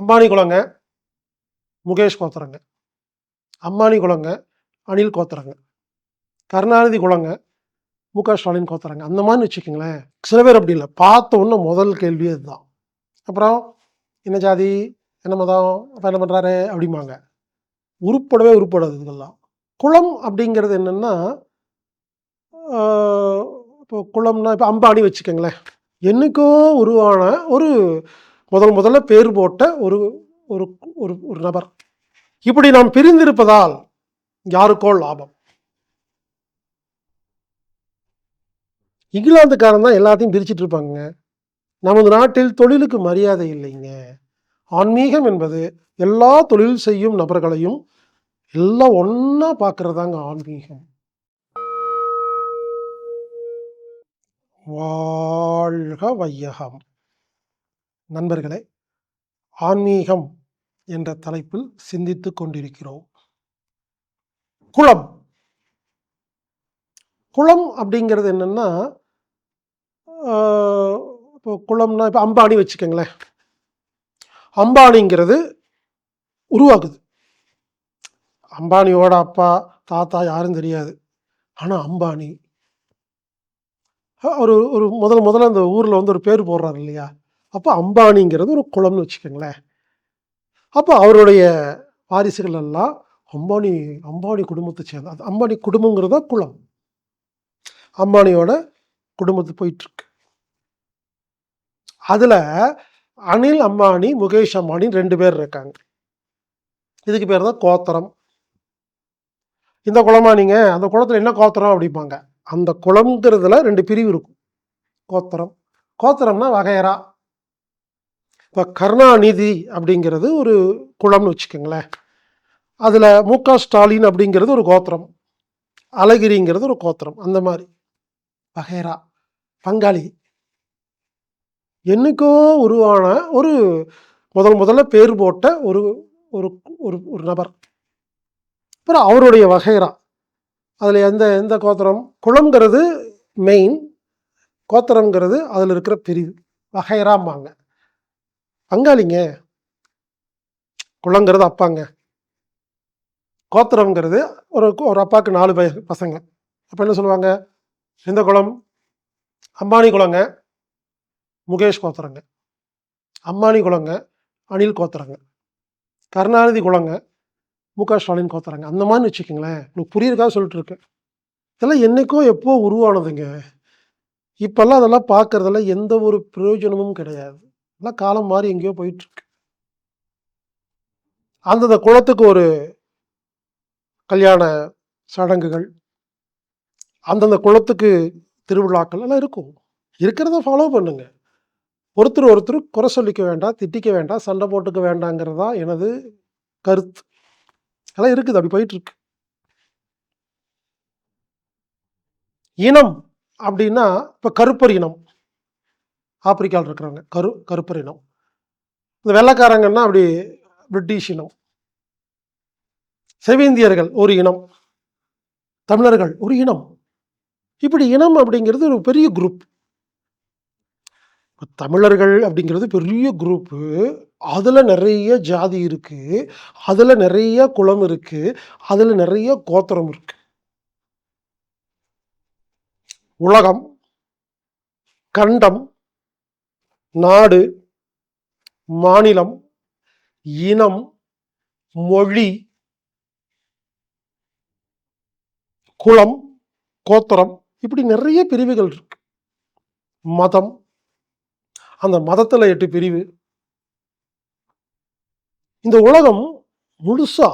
அம்பானி குலங்க முகேஷ் கோத்தரங்க. அம்பானி குலங்க அனில் கோத்தரங்க. கருணாநிதி குலங்க மு க ஸ்டாலின் கோத்தரங்க. அந்த மாதிரி வச்சுக்கோங்களேன். சில பேர் அப்படி இல்லை. பார்த்த ஒன்று முதல் கேள்வி அதுதான். அப்புறம் என்ன ஜாதி என்ன மதம் அப்போ என்ன பண்ணுறாரு அப்படிம்பாங்க. உருப்படவே உருப்படாது இதுக்கெல்லாம் குளம் அப்படிங்கிறது என்னென்னா இப்போ குளம்னா இப்போ அம்பானி வச்சுக்கோங்களேன். என்னைக்கோ உருவான ஒரு முதல் முதல்ல பேர் போட்ட ஒரு ஒரு ஒரு ஒரு நபர். இப்படி நாம் பிரிந்திருப்பதால் யாருக்கோ லாபம். இங்கிலாந்துக்காரன் தான் எல்லாத்தையும் பிரிச்சுட்டு இருப்பாங்க. நமது நாட்டில் தொழிலுக்கு மரியாதை இல்லைங்க. ஆன்மீகம் என்பது எல்லா தொழில் செய்யும் நபர்களையும் எல்லாம் ஒன்றா பார்க்குறதாங்க ஆன்மீகம். வாழ்க வையகம். நண்பர்களே ஆன்மீகம் என்ற தலைப்பில் சிந்தித்து கொண்டிருக்கிறோம். குளம். குளம் அப்படிங்கிறது என்னென்னா இப்போ குளம்னா இப்போ அம்பானி வச்சுக்கோங்களேன். அம்பானிங்கிறது உருவாகுது. அம்பானியோட அப்பா தாத்தா யாரும் தெரியாது. ஆனால் அம்பானி. ஒரு ஒரு முதல் முதல்ல அந்த ஊரில் வந்து ஒரு பேர் போடுறாரு இல்லையா? அப்போ அம்பானிங்கிறது ஒரு குளம்னு வச்சுக்கோங்களேன். அப்போ அவருடைய வாரிசுகள் எல்லாம் அம்பானி அம்பானி குடும்பத்தை சேர்ந்த அது அம்பானி குடும்பங்கிறது தான் குளம். அம்பானியோட குடும்பத்து போயிட்டுருக்கு. அதில் அனில் அம்பானி முகேஷ் அம்பானி ரெண்டு பேர் இருக்காங்க. இதுக்கு பேர் தான் கோத்தரம். இந்த குளமா நீங்கள் அந்த குளத்தில் என்ன கோத்தரம் அப்படிம்பாங்க. அந்த குளம்ங்கிறதுல ரெண்டு பிரிவு இருக்கும். கோத்தரம். கோத்தரம்னா வகையரா இப்போ கருணாநிதி அப்படிங்கிறது ஒரு குளம்னு வச்சுக்கோங்களேன். அதில் மு க ஸ்டாலின் அப்படிங்கிறது ஒரு கோத்திரம். அழகிரிங்கிறது ஒரு கோத்திரம். அந்த மாதிரி. வகைரா பங்காளி. என்னைக்கோ உருவான ஒரு முதல் முதல்ல பேர் போட்ட ஒரு ஒரு ஒரு ஒரு நபர். அப்புறம் அவருடைய வகைரா அதில் எந்த எந்த கோத்திரம்? குளம்ங்கிறது மெயின் கோத்திரங்கிறது அதில் இருக்கிற பிரிவு. வகைராம்பாங்க பங்காளிங்க. குளங்கிறது அப்பாங்க. கோத்திரங்கிறது ஒரு ஒரு அப்பாவுக்கு நாலு பய பசங்க. அப்போ என்ன சொல்லுவாங்க? இந்த குளம் அம்பானி குளங்க முகேஷ் கோத்திரங்க. அம்பானி குளங்க அனில் கோத்திரங்க. கருணாநிதி குளங்க மு க ஸ்டாலின் கோத்துறாங்க அந்த மாதிரி வச்சுக்கோங்களேன். உங்களுக்கு புரியிருக்கா சொல்லிட்டு இருக்கேன். இதெல்லாம் என்றைக்கோ எப்போ உருவானதுங்க. இப்போல்லாம் அதெல்லாம் பார்க்குறதெல்லாம் எந்த ஒரு பிரயோஜனமும் கிடையாது. எல்லாம் காலம் மாறி எங்கேயோ போயிட்டுருக்கு. அந்தந்த குளத்துக்கு ஒரு கல்யாண சடங்குகள் அந்தந்த குளத்துக்கு திருவிழாக்கள் எல்லாம் இருக்கும். இருக்கிறத ஃபாலோ பண்ணுங்க. ஒருத்தர் ஒருத்தர் குறை சொல்லிக்க வேண்டாம் திட்டிக்க வேண்டாம் சண்டை போட்டுக்க வேண்டாங்கிறதா எனது கருத்து. அதெல்லாம் இருக்குது அப்படி போயிட்டுருக்கு. இனம் அப்படின்னா இப்போ கருப்பர் இனம். ஆப்பிரிக்காவில் இருக்கிறாங்க கரு கருப்பர் இனம். இந்த வெள்ளைக்காரங்கன்னா அப்படி பிரிட்டிஷ் இனம். செவேந்தியர்கள் ஒரு இனம். தமிழர்கள் ஒரு இனம். இப்படி இனம் அப்படிங்கிறது ஒரு பெரிய குரூப் தமிழர்கள் அப்படிங்கிறது பெரிய குரூப்பு அதில் நிறைய ஜாதி இருக்குது அதில் நிறைய குலம் இருக்குது அதில் நிறைய கோத்திரம் இருக்குது உலகம் கண்டம் நாடு மாநிலம் இனம் மொழி குலம் கோத்திரம் இப்படி நிறைய பிரிவுகள் இருக்கு. மதம் அந்த மதத்தில் எட்டு பிரிவு. இந்த உலகம் முழுசா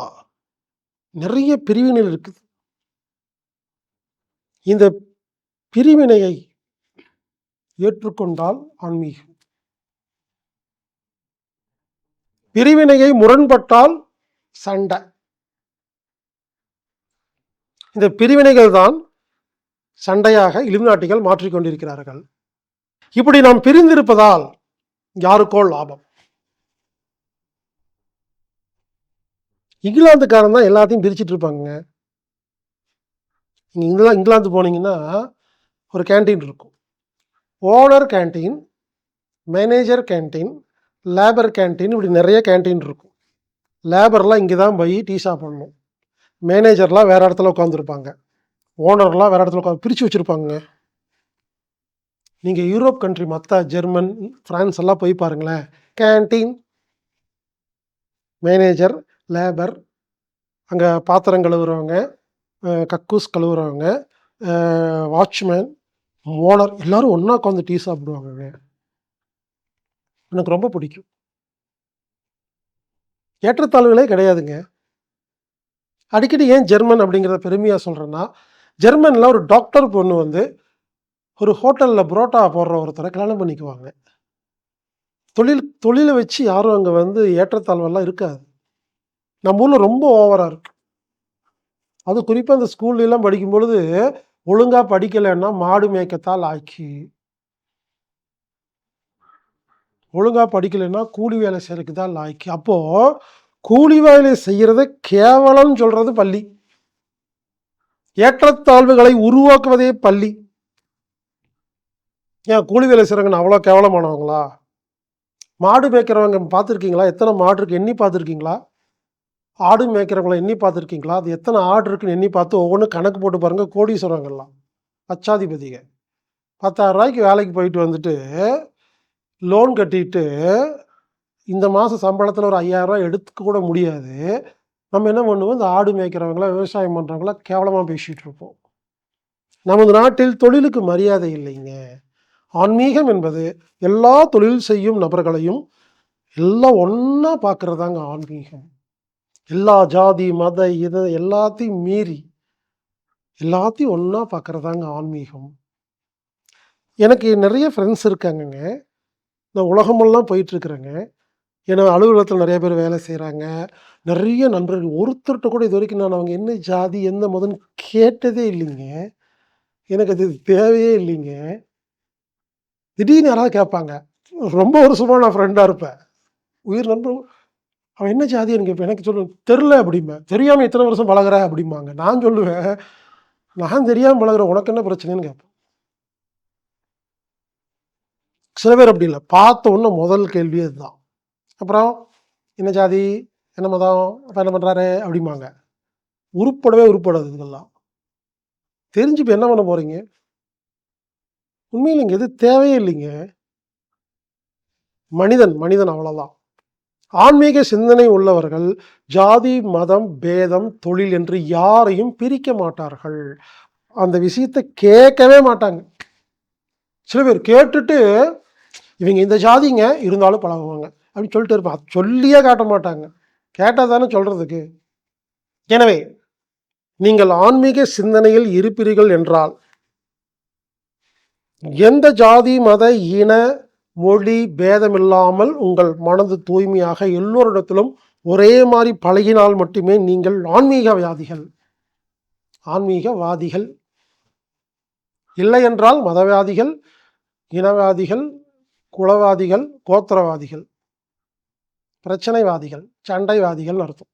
நிறைய பிரிவினர் இருக்குது. இந்த பிரிவினையை ஏற்றுக்கொண்டால் ஆன்மீகம். பிரிவினையை முரண்பட்டால் சண்டை. இந்த பிரிவினைகள் தான் சண்டையாக இலுமினாட்டிகள் மாற்றிக்கொண்டிருக்கிறார்கள் இப்படி நாம் பிரிந்திருப்பதால் யாருக்கோ லாபம். இங்கிலாந்துக்காரன் தான் எல்லாத்தையும் பிரிச்சுட்டு இருப்பாங்க. நீங்கள் இங்கிலா இங்கிலாந்து போனீங்கன்னா ஒரு கேன்டீன் இருக்கும். Owner canteen manager canteen labour canteen இப்படி நிறைய கேன்டீன் இருக்கும். லேபர்லாம் இங்கே தான் போய் டீ சாப்பிடணும். மேனேஜர்லாம் வேறு இடத்துல உட்காந்துருப்பாங்க ஓனர்லாம் வேறு இடத்துல உட்காந்து பிரித்து வச்சுருப்பாங்க நீங்கள் யூரோப் கண்ட்ரி மற்ற ஜெர்மன் ஃப்ரான்ஸ் எல்லாம் போய் பாருங்களேன். கேன்டீன் மேனேஜர் லேபர் அங்கே பாத்திரம் கழுவுறவங்க கக்கூஸ் கழுவுறவங்க வாட்ச்மேன் ஓனர் எல்லோரும் ஒன்றா உட்காந்து டீ சாப்பிடுவாங்கங்க. எனக்கு ரொம்ப பிடிக்கும். ஏற்றத்தாழ்வுகளே கிடையாதுங்க. அடிக்கடி ஏன் ஜெர்மன் அப்படிங்கிறத பெருமையாக சொல்கிறேன்னா ஜெர்மனில் ஒரு டாக்டர் பொண்ணு வந்து ஒரு ஹோட்டலில் புரோட்டா போடுற ஒருத்தரை கல்யாணம் பண்ணிக்குவாங்க. தொழில் தொழிலை வச்சு யாரும் அங்கே வந்து ஏற்றத்தாழ்வெல்லாம் இருக்காது. நம்ம ஊரில் ரொம்ப ஓவராக இருக்கு. அது குறிப்பாக அந்த ஸ்கூல்லாம் படிக்கும் பொழுது ஒழுங்காக படிக்கலைன்னா மாடு மேய்க்கத்தால் ஆக்கி ஒழுங்காக படிக்கலைன்னா கூலி வேலை செய்யறதுக்கு தான் லாய்க்கு. அப்போது கூலி வேலை செய்கிறத கேவலம்னு சொல்கிறது பள்ளி. ஏற்றத்தாழ்வுகளை உருவாக்குவதே பள்ளி. ஏன் கூலி வேலை செய்கிறவங்க அவ்வளோ கேவலமானவங்களா? மாடு மேய்க்கிறவங்க பார்த்துருக்கீங்களா? எத்தனை மாடு இருக்குது எண்ணி பார்த்துருக்கீங்களா? ஆடு மேய்க்கிறவங்கள எண்ணி பார்த்துருக்கீங்களா? அது எத்தனை ஆடு இருக்குன்னு எண்ணி பார்த்து ஒவ்வொன்றும் கணக்கு போட்டு பாருங்கள் கோடீஸ்வரங்கள்லாம். பச்சாதிபதிக பத்தாயிரம் ரூபாய்க்கு வேலைக்கு போயிட்டு வந்துட்டு லோன் கட்டிட்டு இந்த மாதம் சம்பளத்தில் ஒரு ஐயாயிரரூவா எடுத்துக்க கூட முடியாது. நம்ம என்ன பண்ணுவோம்? இந்த ஆடு மேய்க்கிறவங்கள விவசாயம் பண்ணுறவங்கள கேவலமாக பேசிகிட்டு இருப்போம். நமது நாட்டில் தொழிலுக்கு மரியாதை இல்லைங்க. ஆன்மீகம் என்பது எல்லா தொழில் செய்யும் நபர்களையும் எல்லாம் ஒன்றா பார்க்குறதாங்க ஆன்மீகம். எல்லா ஜாதி மத இது எல்லாத்தையும் மீறி எல்லாத்தையும் ஒன்றா பார்க்குறதாங்க ஆன்மீகம். எனக்கு நிறைய ஃப்ரெண்ட்ஸ் இருக்காங்கங்க. நான் உலகமெல்லாம் போயிட்டுருக்குறேங்க. ஏன்னா அலுவலகத்தில் நிறைய பேர் வேலை செய்கிறாங்க நிறைய நண்பர்கள் ஒருத்தர்கிட்ட கூட இது வரைக்கும் நான் அவங்க என்ன ஜாதி எந்த மதம்னு கேட்டதே இல்லைங்க. எனக்கு அது தேவையே இல்லைங்க. திடீர்னு யாராவது கேட்பாங்க ரொம்ப வருஷமாக நான் ஃப்ரெண்டாக இருப்பேன். உயிர் நண்பன் அவன் என்ன ஜாதி எனக்கு கேட்பேன். எனக்கு சொல்லு தெரில அப்படிம்பேன். தெரியாமல் இத்தனை வருஷம் பழகுற அப்படிம்பாங்க. நான் சொல்லுவேன். நான் தெரியாமல் பழகுறேன் உனக்கு என்ன பிரச்சனைன்னு கேட்பேன். சில பேர் அப்படி இல்லை. பார்த்த உடனே முதல் கேள்வி அதுதான் அப்புறம் என்ன ஜாதி? என்ன மதம்? அப்போ என்ன பண்ணுறாரு அப்படிம்பாங்க. உருப்படவே உருப்படாது இதுக்கெல்லாம் தெரிஞ்சு இப்போ என்ன பண்ண போகிறீங்க உண்மையில் இங்கே எது தேவையே இல்லைங்க. மனிதன் மனிதன் அவ்வளோதான் ஆன்மீக சிந்தனை உள்ளவர்கள் ஜாதி மதம் பேதம் தொழில் என்று யாரையும் பிரிக்க மாட்டார்கள். அந்த விஷயத்தை கேட்கவே மாட்டாங்க. சில பேர் கேட்டுட்டு இவங்க இந்த ஜாதிங்க இருந்தாலும் பழகுவாங்க. அப்படின்னு சொல்லிட்டு இருப்பான் சொல்லியே காட்ட மாட்டாங்க. கேட்டால் தானே சொல்கிறதுக்கு எனவே நீங்கள் ஆன்மீக சிந்தனையில் இருப்பீர்கள் என்றால் எந்த ஜாதி மத இன மொழி பேதமில்லாமல் உங்கள் மனது தூய்மையாக எல்லோரிடத்திலும் ஒரே மாதிரி பழகினால் மட்டுமே நீங்கள் ஆன்மீகவாதிகள். ஆன்மீகவாதிகள். இல்லை என்றால் மதவாதிகள் இனவாதிகள் குலவாதிகள் கோத்திரவாதிகள் பிரச்சனைவாதிகள் சண்டைவாதிகள் அர்த்தம்.